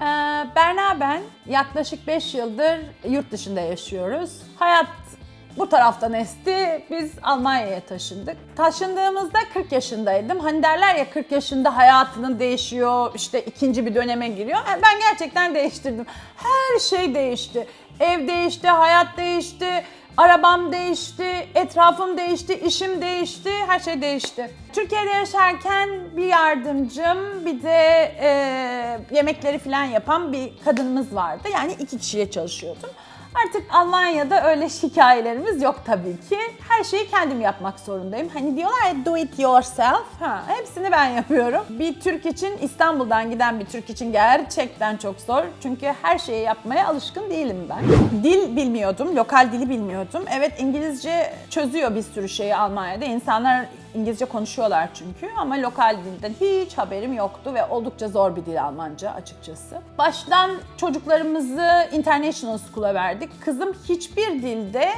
Ee, Berna ben. Yaklaşık 5 yıldır yurt dışında yaşıyoruz. Hayat bu taraftan esti. Biz Almanya'ya taşındık. Taşındığımızda 40 yaşındaydım. Hani derler ya 40 yaşında hayatının değişiyor, işte ikinci bir döneme giriyor. Ben gerçekten değiştirdim. Her şey değişti. Ev değişti, hayat değişti. Arabam değişti, etrafım değişti, işim değişti, her şey değişti. Türkiye'de yaşarken bir yardımcım, bir de e, yemekleri falan yapan bir kadınımız vardı. Yani iki kişiye çalışıyordum. Artık Almanya'da öyle hikayelerimiz yok tabii ki. Her şeyi kendim yapmak zorundayım. Hani diyorlar ya do it yourself. Ha, hepsini ben yapıyorum. Bir Türk için İstanbul'dan giden bir Türk için gerçekten çok zor. Çünkü her şeyi yapmaya alışkın değilim ben. Dil bilmiyordum, lokal dili bilmiyordum. Evet İngilizce çözüyor bir sürü şeyi Almanya'da. İnsanlar İngilizce konuşuyorlar çünkü ama lokal dilden hiç haberim yoktu ve oldukça zor bir dil Almanca açıkçası. Baştan çocuklarımızı International School'a verdik. Kızım hiçbir dilde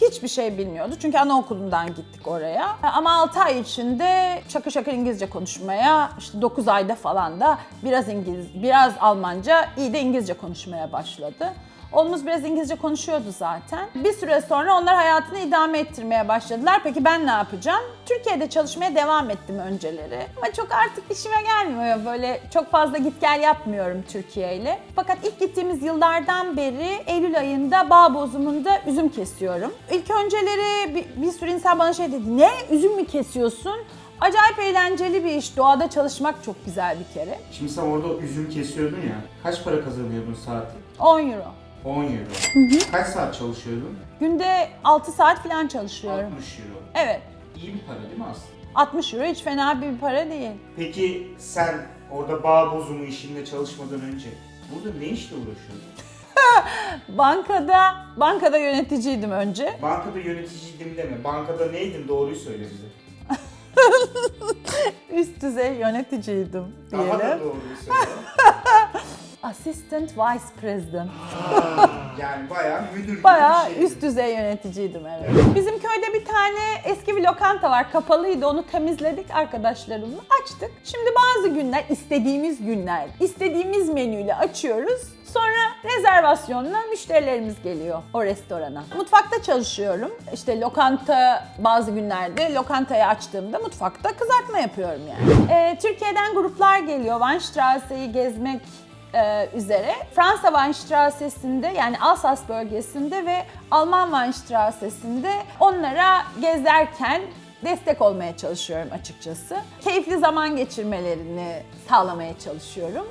hiçbir şey bilmiyordu. Çünkü anaokulundan gittik oraya. Ama 6 ay içinde şakır şakır İngilizce konuşmaya, işte 9 ayda falan da biraz İngiliz, biraz Almanca, iyi de İngilizce konuşmaya başladı. Oğlumuz biraz İngilizce konuşuyordu zaten. Bir süre sonra onlar hayatını idame ettirmeye başladılar. Peki ben ne yapacağım? Türkiye'de çalışmaya devam ettim önceleri. Ama çok artık işime gelmiyor. Böyle çok fazla git gel yapmıyorum Türkiye ile. Fakat ilk gittiğimiz yıllardan beri Eylül ayında bağ bozumunda üzüm kesiyorum. İlk önceleri bir, bir sürü insan bana şey dedi. Ne? Üzüm mü kesiyorsun? Acayip eğlenceli bir iş. Doğada çalışmak çok güzel bir kere. Şimdi sen orada üzüm kesiyordun ya. Kaç para kazanıyordun saati? 10 euro. 10 euro. Kaç saat çalışıyordun? Günde 6 saat falan çalışıyorum. 60 euro. Evet. İyi bir para değil mi aslında? 60 euro hiç fena bir para değil. Peki sen orada bağ bozumu işinde çalışmadan önce burada ne işle uğraşıyordun? Bankada, bankada yöneticiydim önce. Bankada yöneticiydim deme. Bankada neydin doğruyu söyle bize. Üst düzey yöneticiydim Daha da diyelim. doğruyu söyle. Assistant Vice President. yani bayağı müdür gibi Bayağı bir şey. üst düzey yöneticiydim evet. Bizim köyde bir tane eski bir lokanta var. Kapalıydı. Onu temizledik arkadaşlarımla. Açtık. Şimdi bazı günler istediğimiz günler, istediğimiz menüyle açıyoruz. Sonra rezervasyonla müşterilerimiz geliyor o restorana. Mutfakta çalışıyorum. İşte lokanta bazı günlerde lokantayı açtığımda mutfakta kızartma yapıyorum yani. Ee, Türkiye'den gruplar geliyor. Weinstrasse'yi gezmek e, üzere Fransa Weinstrasse'sinde yani Alsas bölgesinde ve Alman Weinstrasse'sinde onlara gezerken destek olmaya çalışıyorum açıkçası. Keyifli zaman geçirmelerini sağlamaya çalışıyorum.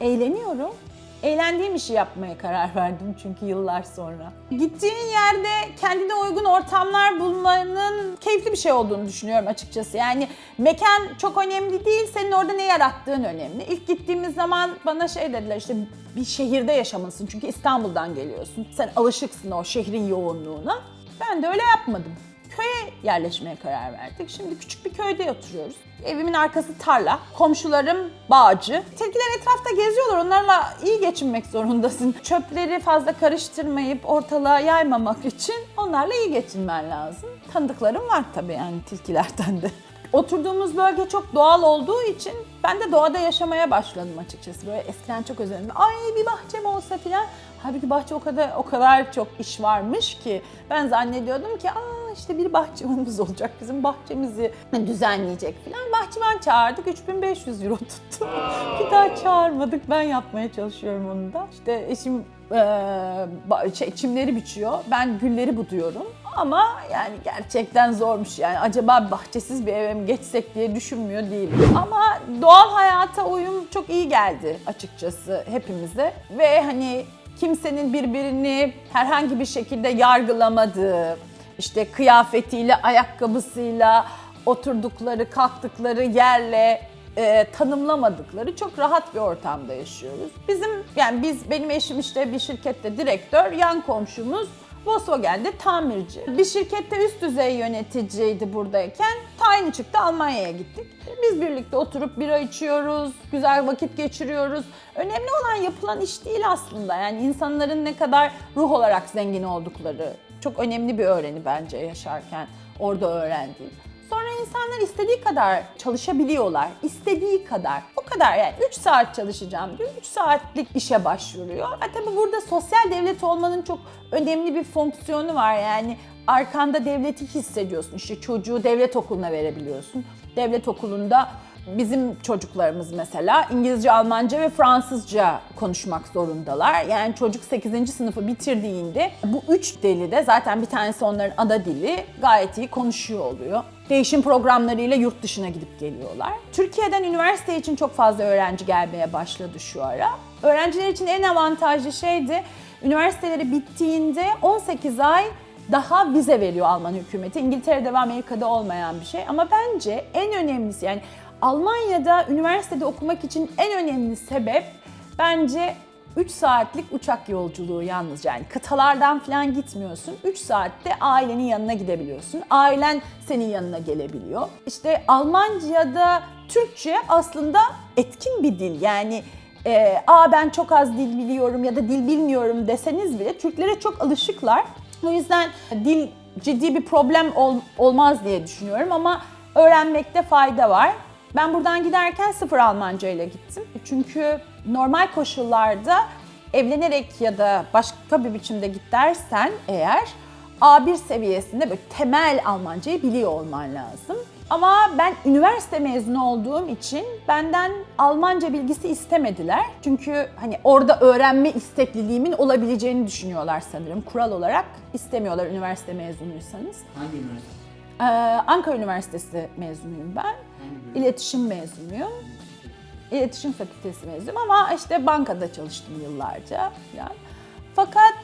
Eğleniyorum. Eğlendiğim işi yapmaya karar verdim çünkü yıllar sonra. Gittiğin yerde kendine uygun ortamlar bulmanın keyifli bir şey olduğunu düşünüyorum açıkçası. Yani mekan çok önemli değil, senin orada ne yarattığın önemli. İlk gittiğimiz zaman bana şey dediler işte bir şehirde yaşamalısın çünkü İstanbul'dan geliyorsun. Sen alışıksın o şehrin yoğunluğuna. Ben de öyle yapmadım köye yerleşmeye karar verdik. Şimdi küçük bir köyde oturuyoruz. Evimin arkası tarla, komşularım bağcı. Tilkiler etrafta geziyorlar, onlarla iyi geçinmek zorundasın. Çöpleri fazla karıştırmayıp ortalığa yaymamak için onlarla iyi geçinmen lazım. Tanıdıklarım var tabii yani tilkilerden de. Oturduğumuz bölge çok doğal olduğu için ben de doğada yaşamaya başladım açıkçası. Böyle eskiden çok özendim. Ay bir bahçem olsa filan. Halbuki bahçe o kadar o kadar çok iş varmış ki ben zannediyordum ki aa işte bir bahçıvanımız olacak bizim bahçemizi düzenleyecek filan. Bahçıvan çağırdık 3500 euro tuttu. bir daha çağırmadık ben yapmaya çalışıyorum onu da. İşte eşim ba- şey, çimleri biçiyor ben gülleri buduyorum. Ama yani gerçekten zormuş yani acaba bahçesiz bir eve mi geçsek diye düşünmüyor değilim. Ama doğal hayata uyum çok iyi geldi açıkçası hepimize. Ve hani kimsenin birbirini herhangi bir şekilde yargılamadığı, işte kıyafetiyle, ayakkabısıyla, oturdukları, kalktıkları yerle e, tanımlamadıkları çok rahat bir ortamda yaşıyoruz. Bizim yani biz benim eşim işte bir şirkette direktör, yan komşumuz Volkswagen'de tamirci. Bir şirkette üst düzey yöneticiydi buradayken tayini çıktı Almanya'ya gittik. Biz birlikte oturup bira içiyoruz, güzel vakit geçiriyoruz. Önemli olan yapılan iş değil aslında. Yani insanların ne kadar ruh olarak zengin oldukları çok önemli bir öğreni bence yaşarken orada öğrendiğim. İnsanlar istediği kadar çalışabiliyorlar. İstediği kadar. O kadar yani 3 saat çalışacağım diyor. 3 saatlik işe başvuruyor. Ha, tabii burada sosyal devlet olmanın çok önemli bir fonksiyonu var. Yani arkanda devleti hissediyorsun. İşte çocuğu devlet okuluna verebiliyorsun. Devlet okulunda bizim çocuklarımız mesela İngilizce, Almanca ve Fransızca konuşmak zorundalar. Yani çocuk 8. sınıfı bitirdiğinde bu üç dili de zaten bir tanesi onların ana dili gayet iyi konuşuyor oluyor. Değişim programlarıyla yurt dışına gidip geliyorlar. Türkiye'den üniversite için çok fazla öğrenci gelmeye başladı şu ara. Öğrenciler için en avantajlı şey de üniversiteleri bittiğinde 18 ay daha vize veriyor Alman hükümeti. İngiltere'de ve Amerika'da olmayan bir şey. Ama bence en önemlisi yani Almanya'da üniversitede okumak için en önemli sebep bence 3 saatlik uçak yolculuğu yalnızca. Yani kıtalardan falan gitmiyorsun. 3 saatte ailenin yanına gidebiliyorsun. Ailen senin yanına gelebiliyor. İşte Almanca'da Türkçe aslında etkin bir dil. Yani e, aa ben çok az dil biliyorum ya da dil bilmiyorum deseniz bile Türklere çok alışıklar. O yüzden dil ciddi bir problem ol- olmaz diye düşünüyorum ama öğrenmekte fayda var. Ben buradan giderken sıfır Almanca ile gittim. Çünkü normal koşullarda evlenerek ya da başka bir biçimde git dersen eğer A1 seviyesinde böyle temel Almancayı biliyor olman lazım. Ama ben üniversite mezunu olduğum için benden Almanca bilgisi istemediler. Çünkü hani orada öğrenme istekliliğimin olabileceğini düşünüyorlar sanırım. Kural olarak istemiyorlar üniversite mezunuysanız. Hangi üniversite? Ee, Ankara Üniversitesi mezunuyum ben. İletişim mezunuyum. İletişim Fakültesi mezunuyum ama işte bankada çalıştım yıllarca falan. Fakat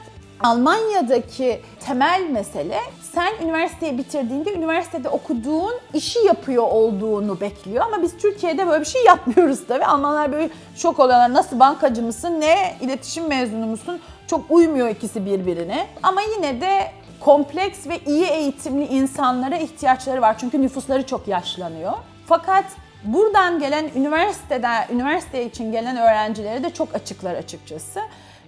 Almanya'daki temel mesele sen üniversiteyi bitirdiğinde üniversitede okuduğun işi yapıyor olduğunu bekliyor ama biz Türkiye'de böyle bir şey yapmıyoruz tabii. Almanlar böyle şok oluyorlar. Nasıl bankacı mısın ne iletişim mezunu musun? Çok uymuyor ikisi birbirine. Ama yine de kompleks ve iyi eğitimli insanlara ihtiyaçları var. Çünkü nüfusları çok yaşlanıyor. Fakat buradan gelen üniversitede, üniversite için gelen öğrencilere de çok açıklar açıkçası.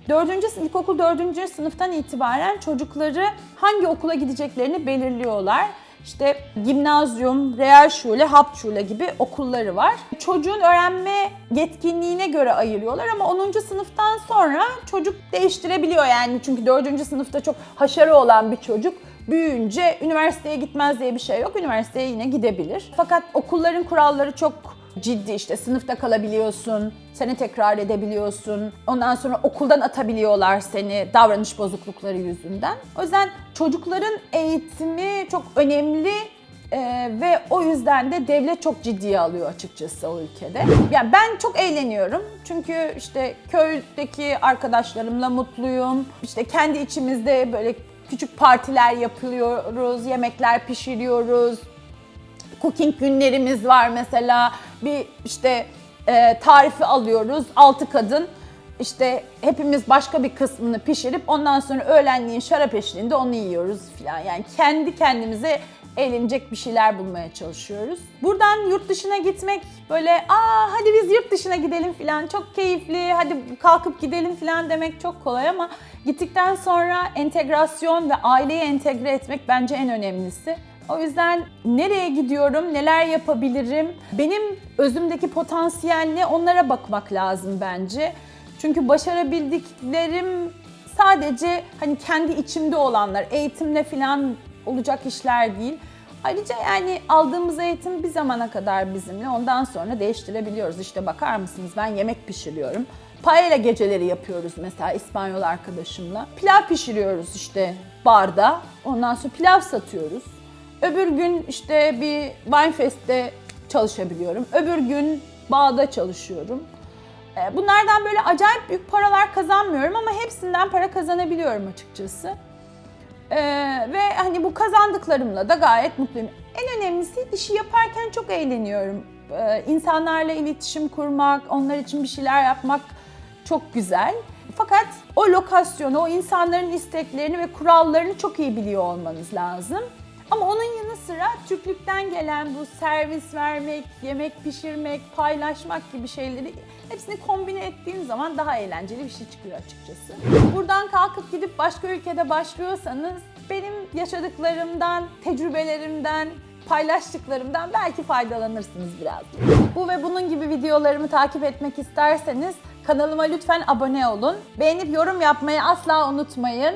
Dördüncü, ilkokul dördüncü sınıftan itibaren çocukları hangi okula gideceklerini belirliyorlar. İşte gimnazyum, Realschule, Hauptschule gibi okulları var. Çocuğun öğrenme yetkinliğine göre ayırıyorlar ama 10. sınıftan sonra çocuk değiştirebiliyor yani. Çünkü 4. sınıfta çok haşarı olan bir çocuk büyüyünce üniversiteye gitmez diye bir şey yok. Üniversiteye yine gidebilir. Fakat okulların kuralları çok ciddi işte sınıfta kalabiliyorsun, seni tekrar edebiliyorsun. Ondan sonra okuldan atabiliyorlar seni davranış bozuklukları yüzünden. O yüzden çocukların eğitimi çok önemli ee, ve o yüzden de devlet çok ciddiye alıyor açıkçası o ülkede. Yani ben çok eğleniyorum çünkü işte köydeki arkadaşlarımla mutluyum. İşte kendi içimizde böyle küçük partiler yapıyoruz, yemekler pişiriyoruz, cooking günlerimiz var mesela. Bir işte e, tarifi alıyoruz. Altı kadın işte hepimiz başka bir kısmını pişirip ondan sonra öğlenliğin şarap eşliğinde onu yiyoruz falan. Yani kendi kendimize eğlenecek bir şeyler bulmaya çalışıyoruz. Buradan yurt dışına gitmek böyle aa hadi biz yurt dışına gidelim falan çok keyifli hadi kalkıp gidelim falan demek çok kolay ama gittikten sonra entegrasyon ve aileyi entegre etmek bence en önemlisi. O yüzden nereye gidiyorum, neler yapabilirim, benim özümdeki potansiyel ne onlara bakmak lazım bence. Çünkü başarabildiklerim sadece hani kendi içimde olanlar, eğitimle falan olacak işler değil. Ayrıca yani aldığımız eğitim bir zamana kadar bizimle ondan sonra değiştirebiliyoruz. İşte bakar mısınız ben yemek pişiriyorum. Paella geceleri yapıyoruz mesela İspanyol arkadaşımla. Pilav pişiriyoruz işte barda. Ondan sonra pilav satıyoruz. Öbür gün işte bir Winefest'te çalışabiliyorum. Öbür gün bağda çalışıyorum. E, Bunlardan böyle acayip büyük paralar kazanmıyorum ama hepsinden para kazanabiliyorum açıkçası. Ee, ve hani bu kazandıklarımla da gayet mutluyum. En önemlisi işi yaparken çok eğleniyorum. Ee, insanlarla iletişim kurmak, onlar için bir şeyler yapmak çok güzel. Fakat o lokasyonu, o insanların isteklerini ve kurallarını çok iyi biliyor olmanız lazım. Ama onun yanı sıra Türklükten gelen bu servis vermek, yemek pişirmek, paylaşmak gibi şeyleri hepsini kombine ettiğim zaman daha eğlenceli bir şey çıkıyor açıkçası. Buradan kalkıp gidip başka ülkede başlıyorsanız benim yaşadıklarımdan, tecrübelerimden paylaştıklarımdan belki faydalanırsınız biraz. Bu ve bunun gibi videolarımı takip etmek isterseniz kanalıma lütfen abone olun. Beğenip yorum yapmayı asla unutmayın.